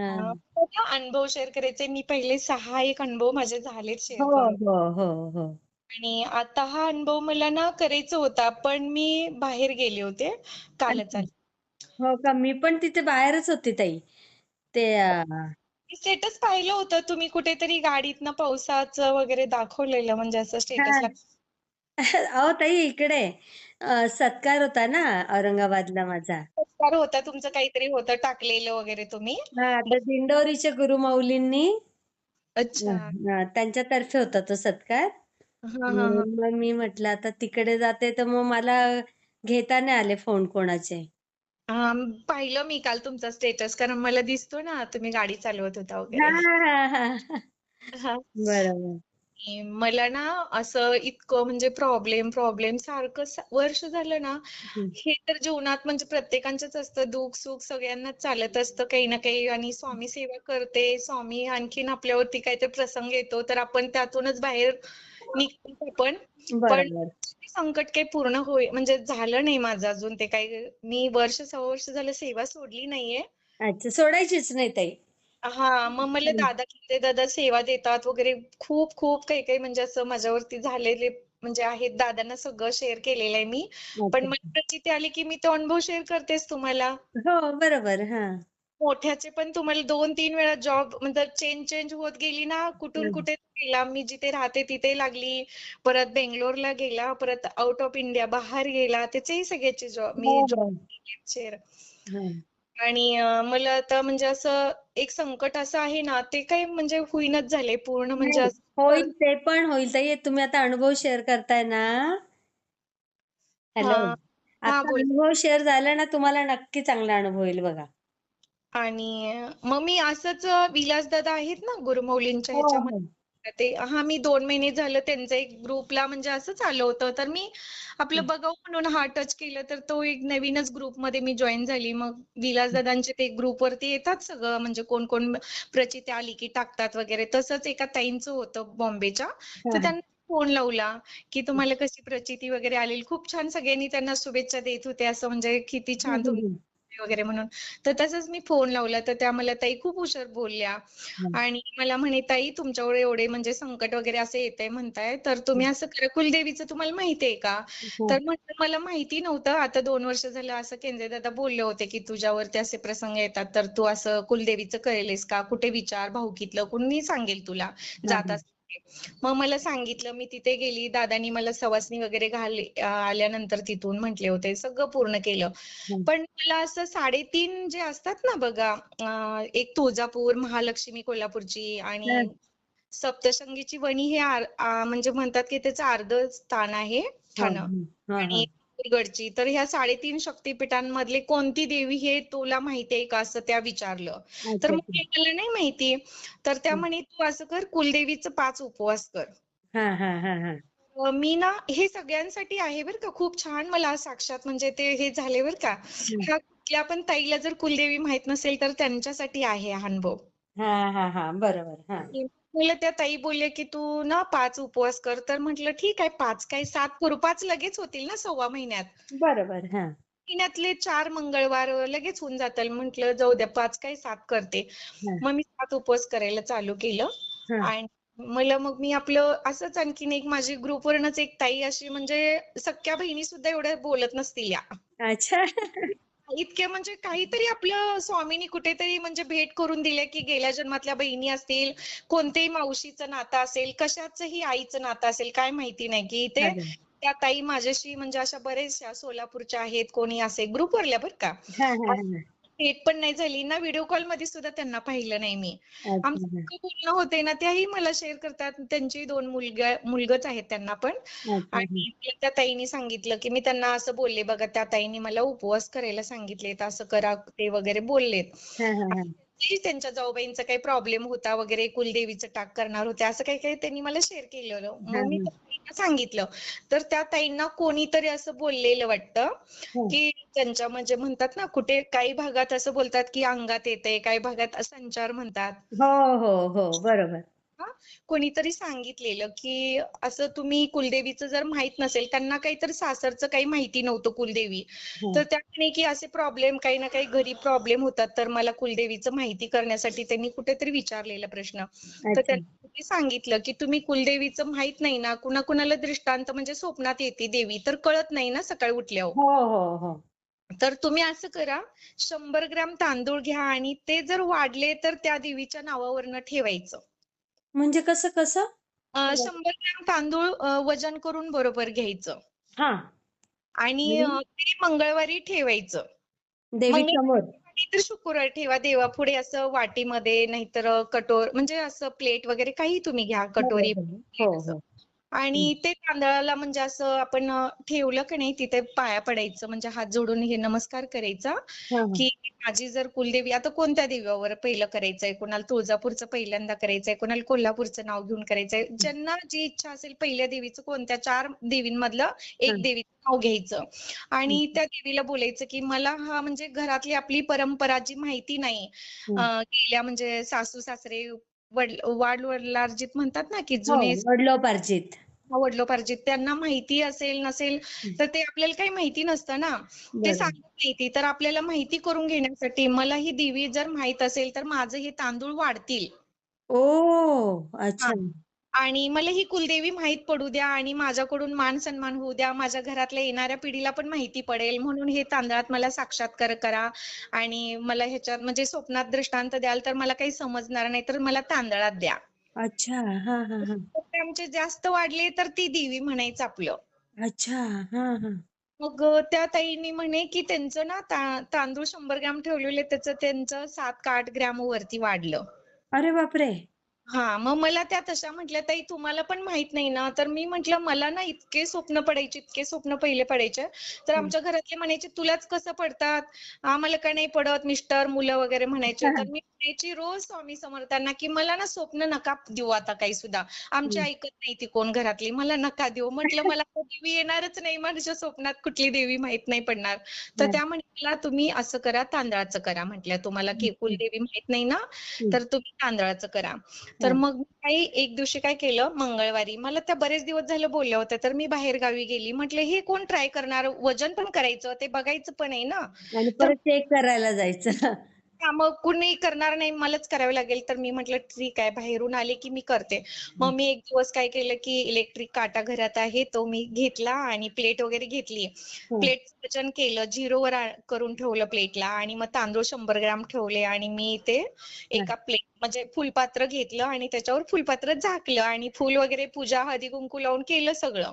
हा. अनुभव शेअर करायचे. मी पहिले सहा एक अनुभव माझे झालेत शेअर हो हो आणि आता हा अनुभव मला ना करायचा होता पण मी बाहेर गेले होते कालच. आले हो का? मी पण तिथे बाहेरच होती ताई. ते अं, स्टेटस पाहिलं होतं. तुम्ही कुठेतरी गाडीतनं पावसाचं वगैरे दाखवलेलं म्हणजे असं स्टेटसला अहो ताई इकडे. अं, सत्कार होता ना औरंगाबादला माझा. सत्कार होता तुमचं काहीतरी होतं टाकलेलं वगैरे तुम्ही? हा तर दिंडोरीच्या गुरुमाऊलींनी अच्छा. त्यांच्यातर्फे होता तो सत्कार. हा हा हा. मग मी म्हटलं आता तिकडे जाते तर मग मला घेता नाही आले फोन कोणाचे? हा, पाहिलं मी काल तुमचा स्टेटस कारण मला दिसतो ना तुम्ही गाडी चालवत होता हा वगैरे हा हा. हा. बरोबर. आणि मला ना असं इतकं म्हणजे प्रॉब्लेम प्रॉब्लेम सारखं वर्ष झालं ना. हे. तर जीवनात म्हणजे प्रत्येकांचंच असतं. दुःख सुख सगळ्यांनाच चालत असतं काही ना काही. आणि स्वामी सेवा करते. स्वामी आणखीन आपल्यावरती काहीतरी प्रसंग येतो तर आपण त्यातूनच बाहेर निघतो आपण. पण ते संकट काही पूर्ण होई म्हणजे झालं नाही माझं अजून ते काही. मी वर्ष सहा वर्ष झालं सेवा सोडली नाहीये. अच्छा सोडायचीच नाही ताई. हा मग मला. दादा किती दादा सेवा देतात वगैरे खूप खूप काही काही म्हणजे असं माझ्यावरती झालेले म्हणजे आहेत दादांना सगळं शेअर केलेलं आहे मी पण अच्छा. मला प्रचिती आली की मी तो अनुभव शेअर करतेच तुम्हाला हो बरोबर हा मोठ्याचे पण तुम्हाला दोन तीन वेळा जॉब म्हणजे चेंज चेंज होत गेली ना कुठून. कुठे गेला मी जिथे राहते तिथे लागली परत बेंगलोरला गेला परत आउट ऑफ इंडिया बाहेर गेला त्याचेही सगळ्याचे जॉब मी जॉब हो शेअर हा. आणि अं, मला आता म्हणजे असं एक संकट असं आहे ना ते काही म्हणजे होईनाच झाले पूर्ण म्हणजे नाही असं. होईल ते पण होईल. ताई तुम्ही आता अनुभव शेअर करताय ना? हॅलो हा. हा आता बोल. अनुभव शेअर झाला ना तुम्हाला नक्की चांगला अनुभव येईल बघा. आणि मग मी असंच विलास दादा आहेत ना गुरुमौलींच्या हो ह्याच्यामध्ये? हो ते हा मी दोन महिने झालं त्यांचं एक ग्रुपला म्हणजे असंच आलं होतं. तर मी आपलं बघावं म्हणून हा टच केलं तर तो एक नवीनच ग्रुपमध्ये मी जॉईन झाली. मग विलास दादांचे ते ग्रुपवरती येतात सगळं म्हणजे कोण कोण प्रचिती आली की टाकतात वगैरे. तसंच एका ताईंचं होतं बॉम्बेच्या. तर त्यांना फोन लावला की तुम्हाला कशी प्रचिती वगैरे आलेली? खूप छान सगळ्यांनी त्यांना शुभेच्छा देत होते असं म्हणजे किती छान तुम्ही. वगैरे म्हणून. तर तसंच मी फोन लावला तर त्या मला ताई खूप हुशार बोलल्या. आणि मला म्हणे ताई तुमच्यावर एवढे म्हणजे संकट वगैरे असे येतंय म्हणताय तर तुम्ही असं करा कुलदेवीचं तुम्हाला माहिती आहे का? हा. तर म्हटलं मला माहिती नव्हतं. आता दोन वर्ष झालं असं केंद्रे दादा बोलले होते की तुझ्यावरती असे प्रसंग येतात. तर तू असं कुलदेवीचं करेलेस का? कुठे विचार भाऊकीतलं कुणी सांगेल तुला? जात मग मला सांगितलं मी तिथे गेली. दादानी मला सवासणी वगैरे घाल आल्यानंतर तिथून म्हटले होते. सगळं पूर्ण केलं. पण मला असं साडेतीन जे असतात ना बघा एक तुळजापूर महालक्ष्मी कोल्हापूरची. आणि सप्तशृंगीची वणी हे म्हणजे म्हणतात की त्याचं अर्ध स्थान आहे ठाणं. आणि गडची तर ह्या साडेतीन शक्तिपीठांमधले कोणती देवी हे तुला माहिती आहे का असं त्या विचारलं. तर मग मला नाही माहिती. तर त्या. म्हणे तू असं कर कुलदेवीचं पाच उपवास कर. हा हा हा हा. मी ना हे सगळ्यांसाठी आहे बरं का. खूप छान मला साक्षात म्हणजे ते हे झाले बरं का. कुठल्या पण ताईला जर कुलदेवी माहीत नसेल तर त्यांच्यासाठी आहे हा अनुभव. बरोबर. मला त्या ताई बोलल्या की तू ना पाच उपवास कर. तर म्हटलं ठीक आहे पाच काय सात करू. पाच लगेच होतील ना सव्वा महिन्यात? बरोबर हा. महिन्यातले चार मंगळवार लगेच होऊन जातील. म्हटलं जाऊ द्या पाच काय सात करते. मग मी सात उपवास करायला चालू केलं. आणि मला मग मी आपलं असंच आणखीन एक माझी ग्रुपवरूनच एक ताई अशी म्हणजे सख्या बहिणी सुद्धा एवढ्या बोलत नसतील या. अच्छा. इतके म्हणजे काहीतरी आपलं स्वामींनी कुठेतरी म्हणजे भेट करून दिले की गेल्या जन्मातल्या बहिणी असतील कोणतेही मावशीचं नातं असेल कशाचंही आईचं नातं असेल काय माहिती नाही की ते अरे त्या ताई माझ्याशी म्हणजे अशा बरेचशा सोलापूरच्या आहेत कोणी असे ग्रुपवरल्या बरं का. भेट पण नाही झाली. ना व्हिडिओ कॉलमध्ये सुद्धा त्यांना पाहिलं नाही मी. आमचं बोलणं होते ना त्याही मला शेअर करतात. त्यांची दोन मुलगा मुलगच आहेत त्यांना पण. आणि त्या ताईनी सांगितलं की मी त्यांना असं बोलले बघा त्या ताईनी मला उपवास करायला सांगितले तर असं करा ते वगैरे बोललेत. हा हा हा. त्यांच्या जाऊबाईंचा काही प्रॉब्लेम होता वगैरे कुलदेवीचं टाक करणार होते असं काही काही त्यांनी मला शेअर केलेलं. मग मी सांगितलं. तर त्या ताईंना कोणीतरी असं बोललेलं वाटतं हा. की त्यांच्या म्हणजे म्हणतात ना कुठे काही भागात असं बोलतात की अंगात येते काही भागात संचार म्हणतात. हो हो हो बरोबर. कोणीतरी सांगितलेलं की असं तुम्ही कुलदेवीचं जर माहीत नसेल त्यांना काहीतरी सासरचं काही माहिती नव्हतं कुलदेवी. हं. तर त्या म्हणे की असे प्रॉब्लेम काही ना काही घरी प्रॉब्लेम होतात. तर मला कुलदेवीचं माहिती करण्यासाठी त्यांनी कुठेतरी विचारलेला प्रश्न. तर त्यांनी सांगितलं की तुम्ही कुलदेवीचं माहीत नाही ना कुणा कुणाला दृष्टांत म्हणजे स्वप्नात येते देवी तर कळत नाही ना सकाळी उठल्यावर. हो हो. तर तुम्ही असं करा शंभर ग्राम तांदूळ घ्या आणि ते जर वाढले तर त्या देवीच्या नावावरनं ठेवायचं. म्हणजे कसं कसं? अं, शंभर ग्राम तांदूळ अं, वजन करून बरोबर घ्यायचं. हा. आणि ते मंगळवारी ठेवायचं. देवी मंगळ- समोर. नाहीतर शुक्रवारी ठेवा देवापुढे असं वाटीमध्ये नाहीतर कटोर म्हणजे असं प्लेट वगैरे काही तुम्ही घ्या कटोरी हो हो. आणि ते तांदळाला म्हणजे असं आपण ठेवलं की नाही तिथे पाया पडायचं म्हणजे हात जोडून हे नमस्कार करायचा. की माझी जर कुलदेवी आता कोणत्या देवावर पहिलं करायचंय? कोणाला तुळजापूरचं पहिल्यांदा करायचंय? कोणाला कोल्हापूरचं नाव घेऊन करायचंय? ज्यांना जी इच्छा असेल पहिल्या देवीचं कोणत्या चार देवींमधलं एक. देवीचं नाव घ्यायचं. आणि त्या देवीला बोलायचं की मला हा म्हणजे घरातली आपली परंपरा जी माहिती नाही गेल्या म्हणजे सासू सासरे वड वाडवडिलार्जित म्हणतात ना की हो जुने वडलोपार्जित. वडिलोपार्जित. त्यांना माहिती असेल नसेल तर ते आपल्याला काही माहिती नसतं ना. ते. सांगत नाही ती. तर आपल्याला माहिती करून घेण्यासाठी मला ही देवी जर माहीत असेल तर माझं हे तांदूळ वाढतील. ओ अच्छा. आणि मला ही कुलदेवी माहीत पडू द्या आणि माझ्याकडून मान सन्मान होऊ द्या. माझ्या घरातल्या येणाऱ्या पिढीला पण माहिती पडेल. म्हणून हे तांदळात मला साक्षात्कार करा. आणि मला ह्याच्यात म्हणजे स्वप्नात दृष्टांत द्याल तर मला काही समजणार नाही तर मला तांदळात द्या. अच्छा. हा हा हा. आमचे जास्त वाढले तर ती देवी म्हणायचं आपलं. अच्छा. हा हा. मग त्या ताईंनी म्हणे की त्यांचं ना ता- तांदूळ शंभर ग्रॅम ठेवलेले त्याचं त्यांचं सात आठ ग्रॅम वरती वाढलं. अरे बापरे. हा मग मला त्या तशा म्हटल्या ताई तुम्हाला पण माहीत नाही ना. तर मी म्हंटल मला ना इतके स्वप्न पडायचे इतके स्वप्न पहिले पडायचे. तर आमच्या घरातले म्हणायचे तुलाच कसं पडतात? आम्हाला का नाही पडत मिस्टर मुलं वगैरे म्हणायचे. तर मी म्हणायची रोज स्वामी समर्थांना की मला ना स्वप्न नका देऊ आता काही सुद्धा. आमची. ऐकत नाही ती कोण घरातली. मला नका देऊ. म्हटलं मला देवी येणारच नाही. माझ्या स्वप्नात कुठली देवी माहीत नाही पडणार. तर. त्या म्हणाल्या तुम्ही असं करा तांदळाचं करा. म्हटल्या तुम्हाला की. कुलदेवी माहीत नाही ना. तर तुम्ही तांदळाचं करा. तर. मग काही एक दिवशी काय केलं मंगळवारी मला त्या बरेच दिवस झालं बोलल्या होत्या तर मी बाहेर गावी गेली. म्हटलं हे कोण ट्राय करणार? वजन पण करायचं ते बघायचं पण आहे ना? परत चेक करायला जायचं. मग कुणी करणार नाही मलाच करावं लागेल तर मी म्हटलं ठीक आहे बाहेरून आले की मी करते. मग मी एक दिवस काय केलं की इलेक्ट्रिक काटा घरात आहे तो मी घेतला आणि प्लेट वगैरे घेतली. हं. प्लेट वजन केलं झिरोवर आ- करून ठेवलं प्लेटला आणि मग तांदूळ शंभर ग्राम ठेवले आणि मी ते एका प्लेट म्हणजे फुलपात्र घेतलं आणि त्याच्यावर फुलपात्र झाकलं आणि फुल वगैरे पूजा हळदी कुंकू लावून केलं सगळं.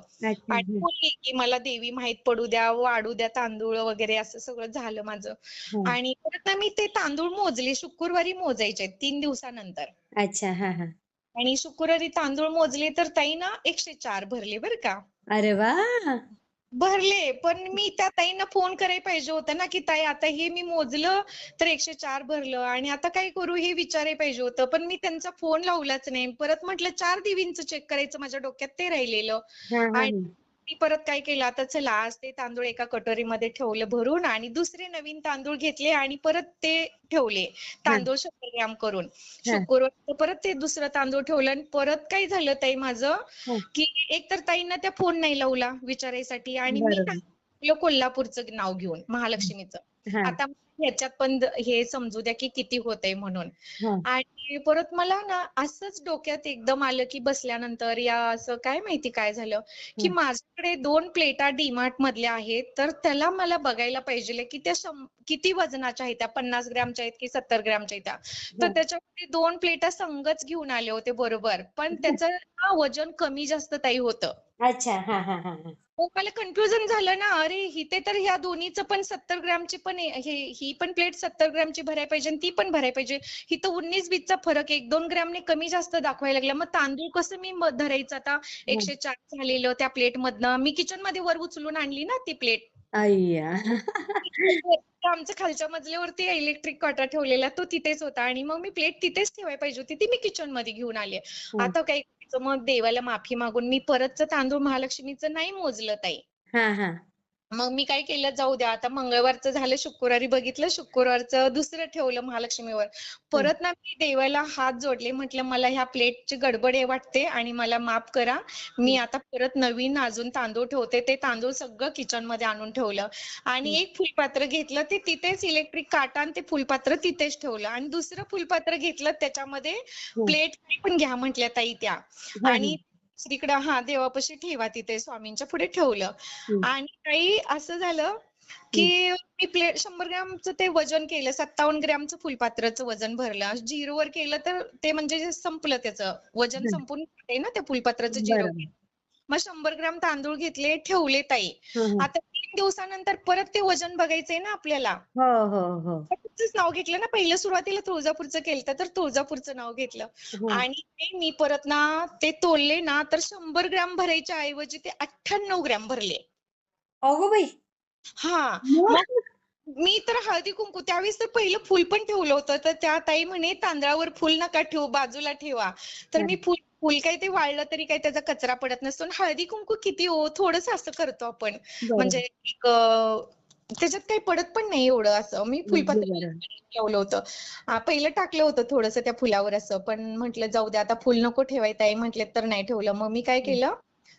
आणि. बोलली की मला देवी माहीत पडू द्या वाढू द्या तांदूळ वगैरे असं सगळं झालं माझं. हं. आणि परत ना मी ते तांदूळ मोजले शुक्रवारी मोजायचे तीन दिवसानंतर. अच्छा हा हा. आणि शुक्रवारी तांदूळ मोजले तर ताई ना एकशे चार भरले बरं का. अरे वा! भरले पण मी त्या ताईंना फोन करायला पाहिजे होतं ना की ताई आता हे मी मोजलं तर एकशे चार भरलं आणि आता काय करू हे विचारायला पाहिजे होतं. पण मी त्यांचा फोन लावलाच नाही. परत म्हटलं चार देवींचं चेक करायचं माझ्या डोक्यात ते राहिलेलं. आणि मी परत काय केलं? आता चला आज ते तांदूळ एका कटोरीमध्ये ठेवलं भरून आणि दुसरे नवीन तांदूळ घेतले आणि परत ते ठेवले. तांदूळ शंभर ग्रॅम करून. शुक्रवार परत ते दुसरं तांदूळ ठेवलं आणि परत काय झालं ताई माझं. की एकतर ताईंना त्या फोन नाही लावला विचारायसाठी आणि मी टाकलं कोल्हापूरचं नाव घेऊन महालक्ष्मीचं. आता ह्याच्यात पण हे समजू द्या की किती होतंय म्हणून. हा. आणि परत मला ना असंच डोक्यात एकदम आलं की बसल्यानंतर या असं काय माहिती काय झालं की. माझ्याकडे दोन प्लेटा डीमार्ट मधल्या आहेत तर त्याला मला बघायला पाहिजे की त्या किती वजनाच्या आहेत त्या पन्नास ग्रॅमच्या आहेत की सत्तर ग्रॅमच्या आहेत त्या. तर. त्याच्यामध्ये दोन प्लेटा संगच घेऊन आले होते बरोबर पण त्याचं वजन कमी जास्त ताई होतं. अच्छा. हा हा हा हा मला कन्फ्युजन झालं ना. अरे इथे तर ह्या दोन्हीचं पण सत्तर ग्रॅमची पण. हे ही पण प्लेट सत्तर ग्रॅमची भरायला पाहिजे आणि ती पण भरायला पाहिजे. इथं उन्नीस बीसचा फरक एक दोन ग्रॅमने कमी जास्त दाखवायला लागला. मग तांदूळ कसं मी धरायचं आता? एकशे चार झालेलं त्या प्लेट मधनं मी किचनमध्ये वर उचलून आणली ना ती प्लेट. अय्या आमच्या खालच्या मजल्यावरती इलेक्ट्रिक कॉटा ठेवलेला तो तिथेच होता. आणि मग मी प्लेट तिथेच ठेवायला पाहिजे होती. ती मी किचनमध्ये घेऊन आली आता काय करायचं मग देवाला माफी मागून मी परतचं तांदूळ महालक्ष्मीचं नाही मोजलं ताई. मग मी काय केलं जाऊ द्या आता मंगळवारचं झालं शुक्रवारी बघितलं शुक्रवारचं दुसरं ठेवलं महालक्ष्मीवर. परत ना मी देवाला हात जोडले म्हटलं मला ह्या प्लेटची गडबड आहे वाटते आणि मला माफ करा. मी आता परत नवीन अजून तांदूळ ठेवते ते तांदूळ सगळं किचनमध्ये आणून ठेवलं. आणि एक फुलपात्र घेतलं ते तिथेच इलेक्ट्रिक काटा आणि ते फुलपात्र तिथेच ठेवलं. आणि दुसरं फुलपात्र घेतलं त्याच्यामध्ये प्लेट पण घ्या म्हटल्या ताई त्या. आणि दुसरीकडे हा देवापाशी ठेवा तिथे स्वामींच्या पुढे ठेवलं. आणि काही असं झालं की मी प्लेट शंभर ग्रॅमचं ते वजन केलं सत्तावन्न ग्रॅमचं फुलपात्राचं वजन भरलं. झिरोवर केलं तर ते म्हणजे संपलं त्याचं. वजन. संपून ना त्या फुलपात्राचं झिरो. मग शंभर ग्रॅम तांदूळ घेतले ठेवले ताई. आता दिवसानंतर परत ते वजन बघायचंय ना आपल्याला? हो हो हो. तुझंच नाव घेतलं ना पहिलं सुरुवातीला तुळजापूरचं केलं तर तुळजापूरचं नाव घेतलं. आणि ते मी परत ना ते तोलले ना तर शंभर ग्रॅम भरायच्या ऐवजी ते अठ्ठ्याण्णव ग्रॅम भरले. अगो बाई. हा. मी तर हळदी कुंकू त्यावेळेस तर पहिलं फुल पण ठेवलं होतं तर त्या ताई म्हणे तांदळावर फुल नका ठेवू बाजूला ठेवा. तर मी फुल फुल काही ते वाळलं तरी काही त्याचा कचरा पडत नसतो. आणि हळदी कुंकू किती हो थोडस असं करतो आपण. म्हणजे एक त्याच्यात काही पडत पण नाही एवढं असं. मी फुलपात्र. ठेवलं होतं. पहिलं टाकलं होतं थोडंसं त्या फुलावर असं. पण म्हटलं जाऊ दे आता फुल नको ठेवायचं आहे म्हटले तर नाही ठेवलं. मग मी काय केलं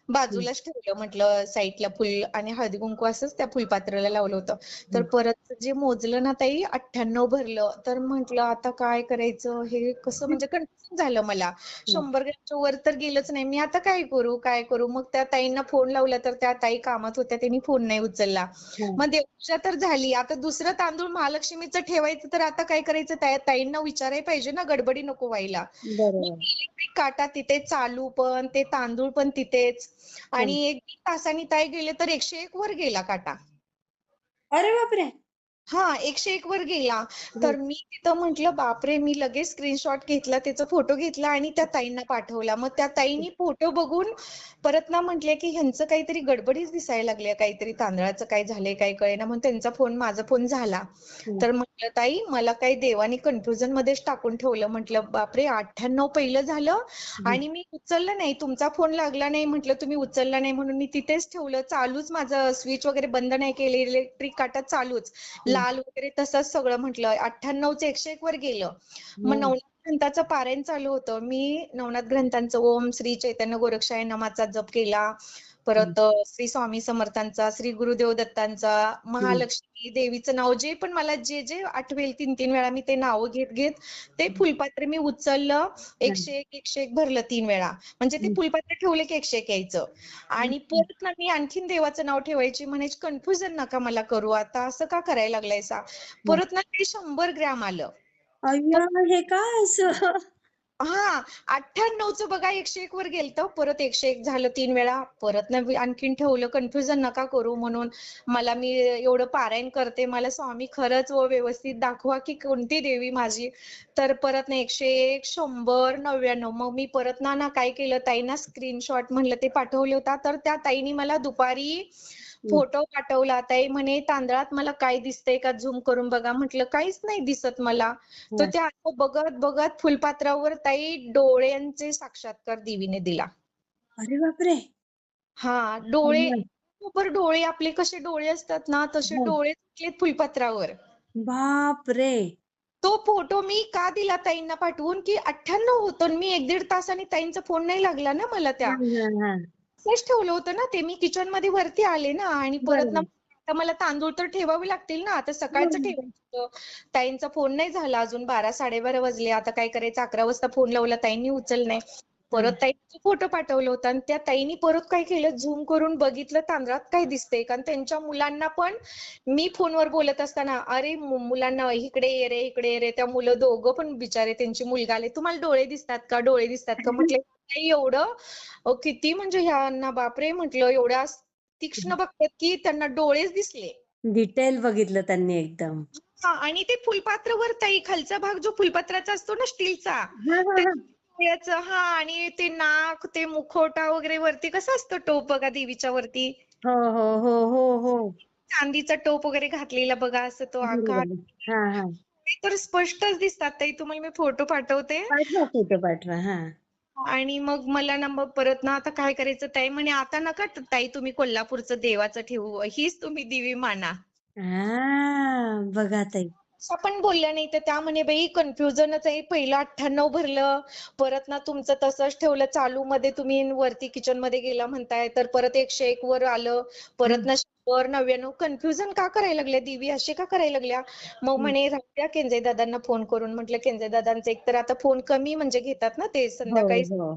बाजूलाच ठेवलं म्हटलं साईडला फुल आणि हळदी कुंकू असंच त्या फुलपात्राला लावलं होतं. तर परत जे मोजलं ना ताई अठ्ठ्याण्णव भरलं. तर म्हटलं आता काय करायचं? हे कसं म्हणजे कन्फ्युजन झालं मला. शंभर ग्रॅमच्या वर तर गेलंच नाही. मी आता काय करू? काय करू? मग त्या ताईंना फोन लावला तर त्या ताई कामात होत्या. त्यांनी फोन नाही उचलला. हं. मग देवपूजा तर झाली. आता दुसरं तांदूळ महालक्ष्मीचं ठेवायचं तर आता काय करायचं? त्या ताईंना विचारायला पाहिजे ना. गडबडी नको व्हायला. काटा. तिथे चालू पण ते तांदूळ पण तिथेच. आणि एक दीड तासाने ताई गेले तर एकशे एक वर गेला काटा. अरे बापरे! हा एकशे एक वर गेला. तर मी तिथं म्हंटल बापरे मी लगेच स्क्रीनशॉट घेतला त्याचा फोटो घेतला आणि त्या ताईंना पाठवला. मग त्या ताईंनी फोटो बघून परत ना म्हटले की ह्यांचं काहीतरी गडबडीच दिसायला लागली काहीतरी तांदळाचं काय झालंय काय कळेना. मग त्यांचा फोन माझा फोन झाला. हम्म. तर म्हटलं ताई मला काही देवाने कन्फ्युजन मध्येच टाकून ठेवलं. म्हटलं बापरे अठ्ठ्याण्णव पहिलं झालं आणि मी उचललं नाही. तुमचा फोन लागला नाही. म्हटलं तुम्ही उचलला नाही म्हणून मी तिथेच ठेवलं. चालूच माझं स्विच वगैरे बंद नाही केले इलेक्ट्रिक काटा चालूच. लाल वगैरे तसंच सगळं म्हटलं. अठ्ठ्याण्णवचं एकशे एक वर गेलं. मग. नवनाथ ग्रंथाचं पारायण चालू होतं. मी नवनाथ ग्रंथांचं ओम श्री चैतन्य गोरक्षाय नमाचा जप केला. परत श्री स्वामी समर्थांचा श्री गुरुदेव दत्तांचा महालक्ष्मी देवीचं नाव जे पण मला जे जे आठवेल तीन तीन वेळा मी ते नाव घेत घेत ते फुलपात्र मी उचललं एकशे एक एकशे एक भरलं तीन वेळा. म्हणजे ते. फुलपात्र ठेवले की एकशे एक यायचं. आणि परत ना मी आणखीन देवाचं नाव ठेवायची म्हणायची कन्फ्युजन नका मला करू आता असं का करायला लागलायसा? परत ना ते शंभर ग्रॅम आलं. हे काय असं? हा अठ्ठ्याण्णवचं बघा एकशे एक वर गेलतं. परत एकशे एक झालं तीन वेळा. परत ना आणखीन ठेवलं. कन्फ्युजन नका करू म्हणून मला मी एवढं पारायण करते. मला स्वामी खरंच व व्यवस्थित दाखवा की कोणती देवी माझी. तर परत ना एकशे एक शंभर नव्याण्णव. मग मी परत ना ना काय केलं? ताईंना स्क्रीनशॉट म्हणलं ते पाठवले होता. तर त्या ताईनी मला दुपारी फोटो पाठवला ताई म्हणे तांदळात मला काय दिसतंय का झूम करून बघा म्हटलं काहीच नाही दिसत मला. तर. त्या असं बघत बघत फुलपात्रावर ताई डोळ्यांचे साक्षात्कार देवीने दिला. अरे बापरे! हा डोळे डोळे आपले कसे डोळे असतात ना तसे हो. डोळे दिसलेत फुलपात्रावर. बापरे! तो फोटो मी का दिला ताईंना पाठवून की अठ्ठ्याण्णव होतं आणि मी एक दीड तासाने ताईंचा फोन नाही लागला ना मला त्या. तेच ठेवलं होतं ना ते मी किचनमध्ये वरती आले ना आणि परत ना. आता मला तांदूळ तर ठेवावे लागतील ना आता सकाळचं हो. ठेवायचं होतं. ताईंचा फोन नाही झाला अजून बारा साडेबारा वाजले. आता काय करायचं? अकरा वाजता फोन लावला ताईंनी उचल नाही. परत ताईंचा फोटो पाठवला होता आणि त्या ताईंनी परत काय केलं? झूम करून बघितलं तांदळात काय दिसतंय? कारण त्यांच्या मुलांना पण मी फोनवर बोलत असताना अरे मु- मुलांना इकडे ये रे इकडे ये रे. त्या मुलं दोघं पण बिचारे त्यांची मुलगा आले. तुम्हाला डोळे दिसतात का? डोळे दिसतात का? म्हटलं नाही एवढं. किती म्हणजे ह्यांना बापरे म्हटलं एवढ्या तीक्ष्ण बघतात की त्यांना डोळेच दिसले. डिटेल बघितलं त्यांनी एकदम. हा आणि ते फुलपात्रावर ताई खालचा भाग जो फुलपत्राचा असतो ना स्टीलचा हा, हा, हा. डोळ्याचं हा आणि ते नाक ते मुखवटा वगैरे वरती कसं असतं टोप बघा देवीच्या वरती? हो हो हो हो हो. चांदीचा टोप वगैरे घातलेला बघा असं तो आकार. तर स्पष्टच दिसतात ताई तुम्हाला मी फोटो पाठवते. पाठवा फोटो पाठवा हा. आणि मग मला ना मग परत ना आता काय करायचं ताई म्हणे आता नका ताई तुम्ही कोल्हापूरचं देवाचं ठेवू हीच तुम्ही दिवी माना. बघा ताई. पण बोलल्या नाही. तर त्या म्हणे बाई कन्फ्युजनच आहे. पहिलं अठ्ठ्याण्णव भरलं. परत ना तुमचं तसंच ठेवलं. चालू मध्ये तुम्ही वरती किचनमध्ये गेला म्हणताय. तर परत एकशे एक वर आलं. परत ना शंभर नव्याण्णव. कन्फ्युजन का करायला लागल्या? देवी असे का करायला लागल्या? मग. म्हणे राहू द्या केंजे दादांना फोन करून. म्हटलं केंजे दादांचे एक तर आता फोन कमी म्हणजे घेतात ना ते हो संध्याकाळी. हो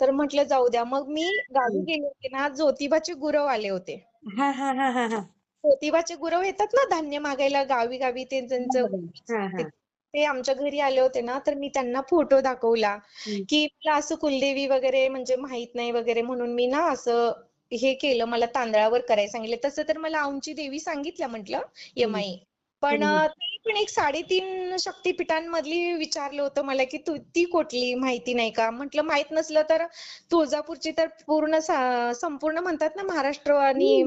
तर म्हटलं जाऊ द्या. मग मी गावी. गेले होते ना ज्योतिबाचे गुरव आले होते. हा हा हा हा हा. ज्योतिबाचे गुरव येतात ना धान्य मागायला गावी गावी ते त्यांचं. हा हा. ते आमच्या घरी आले होते ना तर मी त्यांना फोटो दाखवला. की मला असं कुलदेवी वगैरे म्हणजे माहीत नाही वगैरे म्हणून मी ना असं हे केलं मला तांदळावर करायला सांगितलं. तसं तर मला आमची देवी सांगितलं म्हटलं यमाई. पण पण एक साडेतीन शक्तिपीठांमधली विचारलं होतं मला की तू ती कुठली माहिती नाही का? म्हटलं माहीत नसलं तर तुळजापूरची तर पूर्ण संपूर्ण म्हणतात ना महाराष्ट्र आणि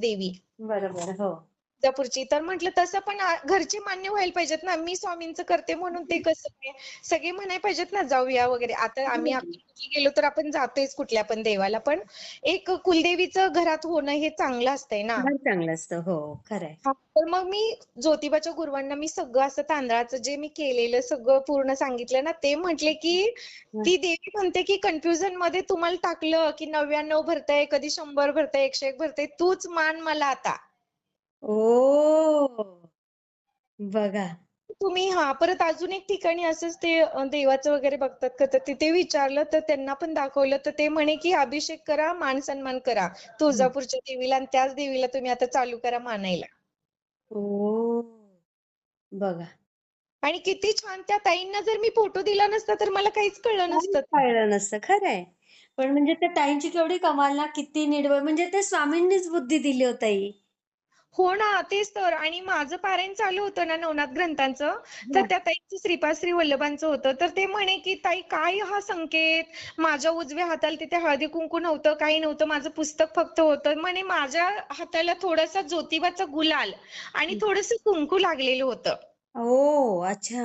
देवी. बरोबर हो. तुळजापूरची. तर म्हटलं तसं पण घरचे मान्य व्हायला पाहिजेत ना. मी स्वामींचं करते म्हणून ते कसं सगळे म्हणायला पाहिजेत ना जाऊया वगैरे. आता आम्ही. आपल्या गेलो तर आपण जातोयच कुठल्या पण देवाला. पण एक कुलदेवीचं घरात होणं हे चांगलं असतंय ना. चांगलं असतं. हो खरंय हा, तर मग मी ज्योतिबाच्या गुरुवांना मी सगळं असं तांदळाचं जे मी केलेलं सगळं पूर्ण सांगितलं ना ते म्हटले की ती देवी म्हणते की कन्फ्युजनमध्ये तुम्हाला टाकलं की नव्याण्णव भरताय कधी शंभर भरताय एकशे एक भरताय तूच मान मला आता. ओ. बघा. तुम्ही हा परत अजून एक ठिकाणी असंच ते अ, देवाचं वगैरे बघतात का? तर तिथे विचारलं तर त्यांना पण दाखवलं तर ते म्हणे की अभिषेक करा मान सन्मान करा. तुळजापूरच्या देवीला आणि त्याच देवीला तुम्ही आता चालू करा मानायला. ओ. बघा. आणि किती छान त्या ताईंना जर मी फोटो दिला नसता तर मला काहीच कळलं नसतं. कळलं नसतं खरंय. पण म्हणजे त्या ताईंची केवढी कमाल ना किती निडवळ म्हणजे ते स्वामींनीच बुद्धी दिली होती ताई. हो ना तेच तर. आणि माझं पारायण चालू होतं ना नवनाथ ग्रंथांचं तर. त्या ताईंचं श्रीपाद श्री वल्लभांचं होतं. तर ते म्हणे की ताई काय हा संकेत? माझ्या उजव्या हाताला तिथे हळदी कुंकू नव्हतं काही नव्हतं माझं पुस्तक फक्त होतं. म्हणे माझ्या हाताला थोडासा ज्योतिबाचा गुलाल आणि थोडंसं कुंकू लागलेलं होतं. ओ अच्छा.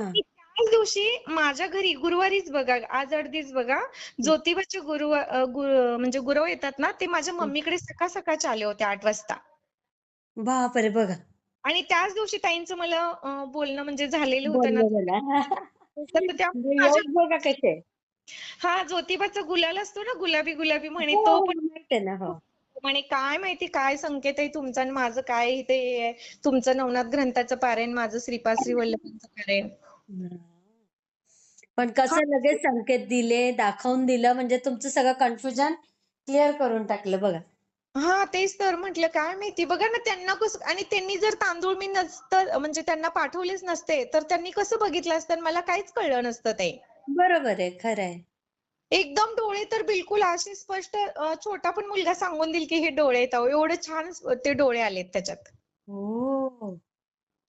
त्याच दिवशी माझ्या घरी गुरुवारीच बघा आज अडदीच बघा ज्योतिबाचे गुरु म्हणजे गुरव येतात ना ते माझ्या मम्मीकडे सकाळ सकाळचे आले होते आठ वाजता. बापरे बघा. आणि त्याच दिवशी ताईंचं मला अं, बोलणं म्हणजे झालेलं होतं ना. बोललं मला तर त्या म्हणजे माझ्या योग बघा कसे. हा ज्योतिबाचा गुलाल असतो ना गुलाबी गुलाबी म्हणे हो, तो पण माहीत आहे ना हो. म्हणे काय माहिती काय संकेत आहे तुमचा आणि माझं काय इथे आहे? तुमचं नवनाथ ग्रंथाचं पारायण माझं श्रीपाद श्री वल्लभांचं पारायण. पण कसं लगेच संकेत दिले दाखवून दिलं म्हणजे तुमचं सगळं कन्फ्युजन क्लिअर करून टाकलं बघा. हा तेच तर म्हटलं काय माहिती? बघा ना त्यांना कसं आणि त्यांनी जर तांदूळ मी नसतं म्हणजे त्यांना पाठवलेच नसते तर त्यांनी कसं बघितलं असतं आणि मला काहीच कळलं नसतं ते. बरोबर आहे खरंय एकदम डोळे तर बिलकुल असे स्पष्ट अं, छोटा पण मुलगा सांगून देईल की हे डोळे आहेत अहो एवढे छान ते डोळे आलेत त्याच्यात. हो.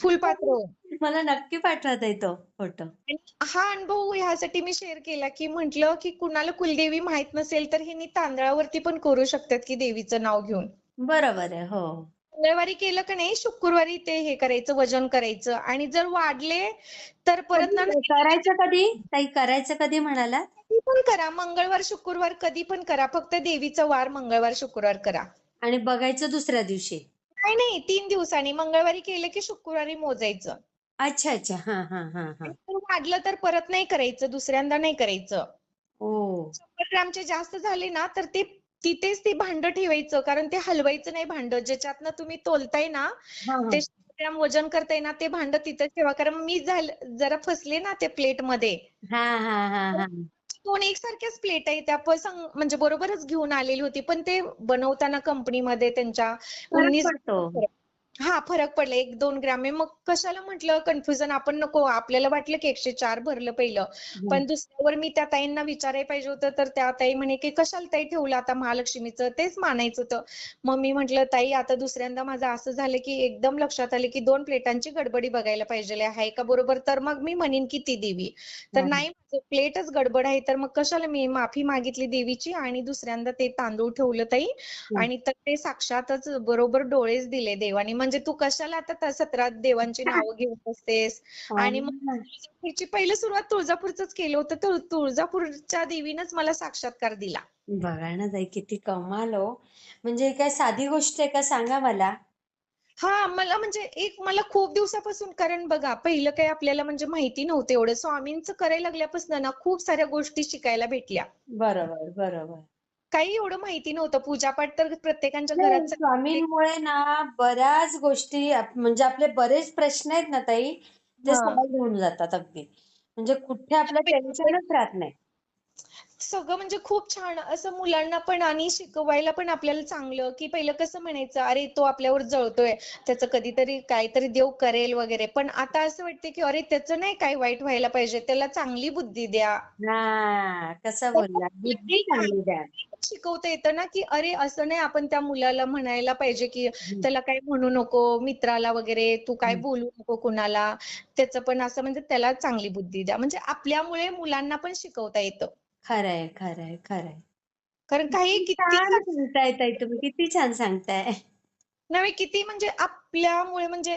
फुलपात्र मला नक्की पाठवता येतो फोटो. आणि हा अनुभव ह्यासाठी मी शेअर केला की म्हंटल की कुणाला कुलदेवी माहीत नसेल तर हे तांदळावरती पण करू शकतात की देवीचं नाव घेऊन. बरोबर आहे हो. मंगळवारी केलं का नाही शुक्रवारी ते हे करायचं वजन करायचं आणि जर वाढले तर परत ना कधी करायचं कधी? ताई करायचं कधी म्हणाला कधी पण करा मंगळवार शुक्रवार कधी पण करा फक्त देवीचा वार मंगळवार शुक्रवार करा. आणि बघायचं दुसऱ्या दिवशी. नाही नाही तीन दिवसांनी. मंगळवारी केलं की शुक्रवारी मोजायचं. अच्छा अच्छा. हा हा हा हा. वाढलं तर परत नाही करायचं दुसऱ्यांदा नाही करायचं. ओ शंभर ग्रामचे जास्त झाले ना तर ते तिथेच ते भांड ठेवायचं कारण ते हलवायचं नाही भांड. ज्याच्यातनं तुम्ही तोलताय ना हा हा. ते शंभर ग्राम वजन करताय ना ते भांड तिथेच ठेवा. कारण मी झालं जरा फसले ना ते प्लेटमध्ये हा हा हा हा. दोन एकसारख्याच प्लेट आहे. त्या म्हणजे बरोबरच घेऊन आलेली होती. पण ते बनवताना कंपनीमध्ये त्यांच्या उन्नीस हा फरक पडला. एक दोन ग्राम आहे. मग कशाला म्हटलं कन्फ्युजन आपण नको आपल्याला वाटलं की एकशे चार भरलं पहिलं. पण दुसऱ्यावर मी त्या ताईंना विचारायला पाहिजे होतं तर त्या ताई म्हणे की कशाला ताई ठेवलं आता महालक्ष्मीचं? तेच मानायचं होतं. मग मी म्हटलं ताई आता दुसऱ्यांदा माझं असं झालं की एकदम लक्षात आलं की दोन प्लेटांची गडबडी बघायला पाहिजे आहे. का बरोबर? तर मग मी म्हणेन की ती देवी. तर हम्म. नाही प्लेटच गडबड आहे. तर मग कशाला मी माफी मागितली देवीची आणि दुसऱ्यांदा ते तांदूळ ठेवलं ताई आणि तर ते साक्षातच बरोबर डोळेच दिले देवाने. म्हणजे तू कशाला आता त्या सतरा देवांची नावं घेऊन बसतेस आणि मग हा. तुळजापूरची पहिलं सुरुवात तुळजापूरच केलं होतं तर तुळजापूरच्या देवीनंच मला साक्षात्कार दिला. बघा ना ताई किती कमाल हो. म्हणजे ही काय साधी गोष्ट आहे का सांगा मला? हा मला म्हणजे एक मला खूप दिवसापासून कारण बघा पहिलं काही आपल्याला म्हणजे माहिती नव्हतं एवढं. स्वामींचं करायला लागल्यापासून ना खूप साऱ्या गोष्टी शिकायला भेटल्या. बरोबर बरोबर. काही एवढं माहिती नव्हतं. पूजापाठ तर प्रत्येकाच्या नाही, घरात स्वामींमुळे ना बऱ्याच गोष्टी आप- म्हणजे आपले बरेच प्रश्न आहेत ना ताई ते हा. सॉल्व्ह होऊन जातात अगदी. म्हणजे कुठे आपलं टेन्शनच राहत नाही. सगळं म्हणजे खूप छान असं मुलांना पण आणि शिकवायला पण आपल्याला चांगलं की पहिलं कसं म्हणायचं अरे तो आपल्यावर जळतोय त्याचं कधीतरी काहीतरी देव करेल वगैरे. पण आता असं वाटतं की अरे त्याचं नाही काय वाईट व्हायला पाहिजे त्याला चांगली बुद्धी द्या. हा कसं बोलला बुद्धी चांगली द्या. शिकवता येतं ना की अरे असं नाही आपण त्या मुलाला म्हणायला पाहिजे की त्याला काय म्हणू नको मित्राला वगैरे तू काय. बोलू नको कुणाला? त्याचं पण असं म्हणजे त्याला चांगली बुद्धी द्या. म्हणजे आपल्यामुळे मुलांना पण शिकवता येतं. खरंय खरंय खरंय. कारण काही किती छान सांगताय ताई तुम्ही. किती छान सांगताय. नव्हे किती म्हणजे आपल्यामुळे म्हणजे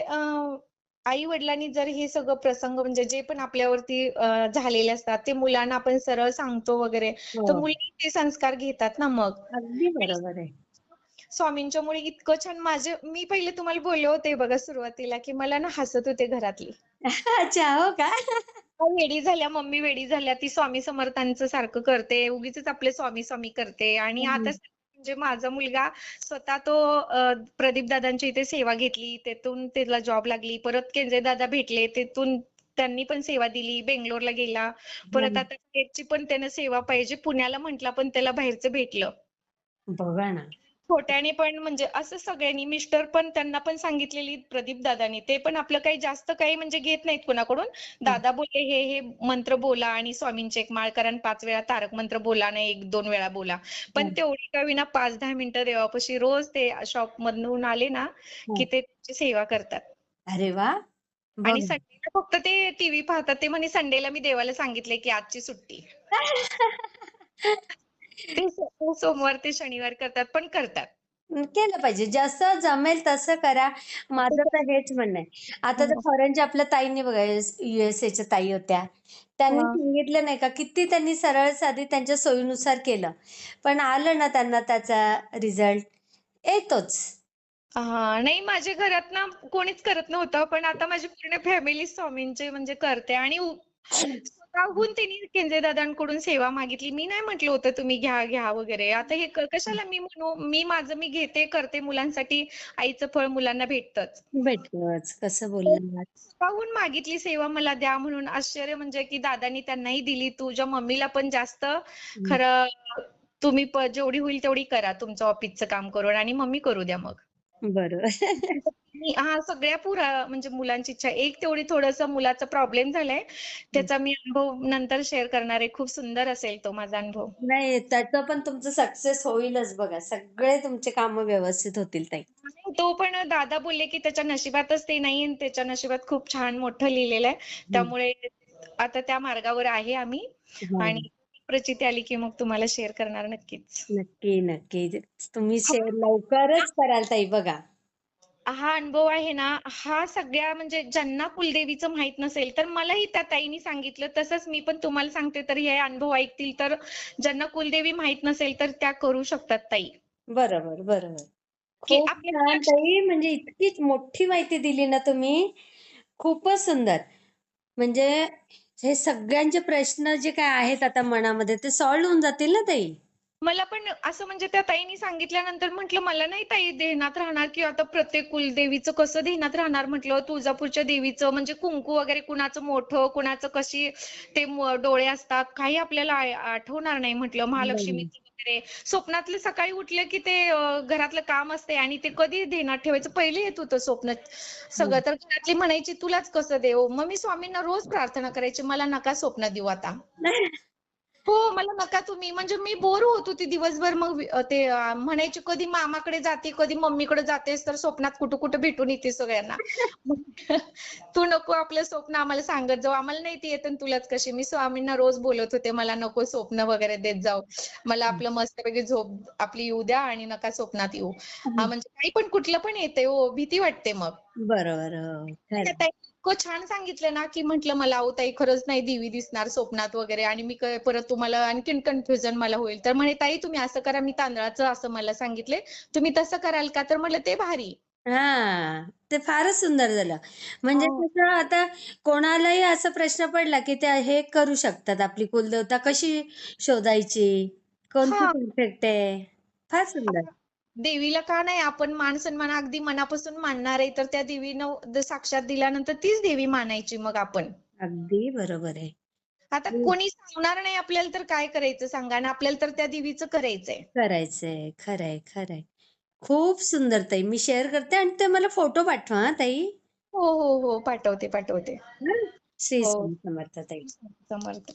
आई वडिलांनी जर हे सगळं प्रसंग म्हणजे जे पण आपल्यावरती झालेले असतात ते मुलांना आपण सरळ सांगतो वगैरे तर हो मुली ते संस्कार घेतात ना मग. अगदी बरोबर आहे. स्वामींच्या मुळे इतकं छान माझे मी पहिले तुम्हाला बोलले होते बघा सुरुवातीला की मला ना हसत होते घरातली. अच्छा हो का? वेडी झाल्या मम्मी वेडी झाल्या ती स्वामी समर्थांचं सारखं करते उगीचच आपले स्वामी स्वामी करते. आणि. आता म्हणजे माझा मुलगा स्वतः तो प्रदीप दादांच्या इथे सेवा घेतली. तेथून त्याला जॉब लागली. परत केंद्रे दादा भेटले. तेथून त्यांनी पण सेवा दिली. बेंगलोरला गेला. परत. आता पण त्यानं सेवा पाहिजे. पुण्याला म्हटला पण त्याला बाहेरचं भेटलं. बघा ना. छोट्याने पण म्हणजे असं सगळ्यांनी मिस्टर पण त्यांना पण सांगितलेली प्रदीप दादानी. ते पण आपलं काही जास्त काही म्हणजे घेत नाहीत कोणाकडून. दादा बोलले हे हे मंत्र बोला आणि स्वामींचे एक माळ आणि पाच वेळा तारक मंत्र बोला नाही एक दोन वेळा बोला. पण. तेवढी का विना पाच दहा मिनिटं देवापाशी रोज ते शॉप मधून आले ना की ते त्यांची सेवा करतात. अरे वा. आणि संडेला फक्त ते टीव्ही पाहतात. ते म्हणे संडेला मी देवाला सांगितले की आजची सुट्टी. ते सो- सोमवार ते शनिवार करतात पण करतात. केलं पाहिजे. जसं जमेल तसं करा. माझं तर हेच म्हणणं आहे. आता तर फॉरेनच्या आपल्या ताईंनी बघा युएसएच्या ताई होत्या. त्यांनी हा. सांगितलं नाही का किती त्यांनी सरळ साधी त्यांच्या सोयीनुसार केलं. पण आलं ना त्यांना त्याचा रिझल्ट. येतोच. हा नाही माझ्या घरात ना कोणीच करत नव्हतं. पण आता माझी पूर्ण फॅमिली स्वामींचे म्हणजे करते आणि उ- स्वतःहून त्यांनी केंद्रे दादांकडून सेवा मागितली? मी नाही म्हटलं होतं तुम्ही घ्या घ्या वगैरे. आता हे कशाला मी म्हणू? मी माझं मी घेते करते मुलांसाठी आईचं फळ मुलांना भेटतंच. भेटलंच कसं बोलणार? स्वतःहून मागितली सेवा मला द्या म्हणून? आश्चर्य म्हणजे की दादानी त्यांनाही दिली. तुझ्या मम्मीला पण जास्त. खरं तुम्ही जेवढी होईल तेवढी करा तुमचं ऑफिसचं काम करून आणि मम्मी करू द्या मग. बरोबर मी- हा सगळ्या पुरा म्हणजे मुलांची इच्छा. एक तेवढी थोडंसं मुलाचा प्रॉब्लेम झालाय. त्याचा मी अनुभव नंतर शेअर करणार आहे. खूप सुंदर असेल तो माझा अनुभव. नाही त्याचं पण तुमचं सक्सेस होईलच बघा. सगळे तुमचे काम व्यवस्थित होतील ताई. आणि तो पण दादा बोलले की त्याच्या नशिबातच ते नाही आणि त्याच्या नशिबात खूप छान मोठं लिहिलेलं आहे. त्यामुळे आता त्या मार्गावर आहे आम्ही. हा. प्रचिती आली की मग तुम्हाला शेअर करणार नक्कीच. नक्की नक्की. तुम्ही शेअर लवकरच कराल ताई बघा. हा अनुभव आहे ना हा सगळ्या म्हणजे ज्यांना कुलदेवीचं माहीत नसेल तर मलाही त्या ताईनी सांगितलं. तसंच मी पण तुम्हाला सांगते तर हे अनुभव ऐकतील तर ज्यांना कुलदेवी माहीत नसेल तर त्या करू शकतात ताई. बरोबर बरोबर. खूप छान ताई म्हणजे इतकीच मोठी माहिती दिली ना तुम्ही. खूपच सुंदर. म्हणजे हे सगळ्यांचे प्रश्न जे काय आहेत आता मनामध्ये ते सॉल्व्ह होऊन जातील ना ताई? मला पण असं म्हणजे त्या ताईनी सांगितल्यानंतर म्हटलं मला नाही ताई देहनात राहणार किंवा आता प्रत्येक कुलदेवीचं कसं देहनात राहणार? म्हटलं तुळजापूरच्या देवीचं म्हणजे कुंकू वगैरे कुणाचं मोठं कुणाचं कशी ते डोळे असतात काही आपल्याला आठवणार नाही. म्हटलं महालक्ष्मीची वगैरे. स्वप्नातलं सकाळी उठलं की ते घरातलं काम असते आणि ते कधी ध्यानात ठेवायचं? पहिले येत होतं स्वप्न. सगळं तर घरातली म्हणायची तुलाच कसं देव मग मी स्वामींना रोज प्रार्थना करायची मला नका स्वप्न देऊ आता. हो मला नका तुम्ही. म्हणजे मी बोर होत होती दिवसभर. मग वि- ते अं, म्हणायचे कधी मामाकडे जाते कधी मम्मीकडे जातेस तर स्वप्नात कुठं कुठं भेटून येते सगळ्यांना. मग तू नको आपलं स्वप्न आम्हाला सांगत जाऊ. आम्हाला नाही ती येत आणि तुलाच कशी. मी स्वामींना रोज बोलत होते मला नको स्वप्न वगैरे देत जाऊ. मला आपलं मस्तपैकी झोप आपली येऊ द्या आणि नका स्वप्नात येऊ. हा म्हणजे काही पण कुठलं पण येते हो भीती वाटते मग. बरोबर हो. खरं त्या ताई इतकं छान सांगितलं ना की म्हटलं मला अहो ताई खरंच नाही देवी दिसणार स्वप्नात वगैरे आणि मी परत तुम्हाला आणखीन कन्फ्युजन मला होईल. तर म्हणे ताई तुम्ही असं करा मी तांदळाचं असं मला सांगितले. तुम्ही तसं कराल का? तर म्हटलं ते भारी. हा ते फारच सुंदर झालं. म्हणजे हो. कसं आता कोणालाही असा प्रश्न पडला की ते हे करू शकतात आपली कुलदेवता कशी शोधायची? कोणती हा. परफेक्ट आहे? फार सुंदर. देवीला का नाही आपण मान सन्मान अगदी मनापासून मानणार आहे तर त्या देवीनं साक्षात दिल्यानंतर तीच देवी मानायची मग आपण. अगदी बरोबर आहे. आता. कोणी सांगणार नाही आपल्याला तर काय करायचं सांगा आणि आपल्याला तर त्या देवीचं करायचंय. करायचंय खरंय खरंय. खूप सुंदर ताई मी शेअर करते आणि ते मला फोटो पाठवा हा ताई. हो हो हो पाठवते पाठवते? श्री हो. समर्थ ताई. समर्थ.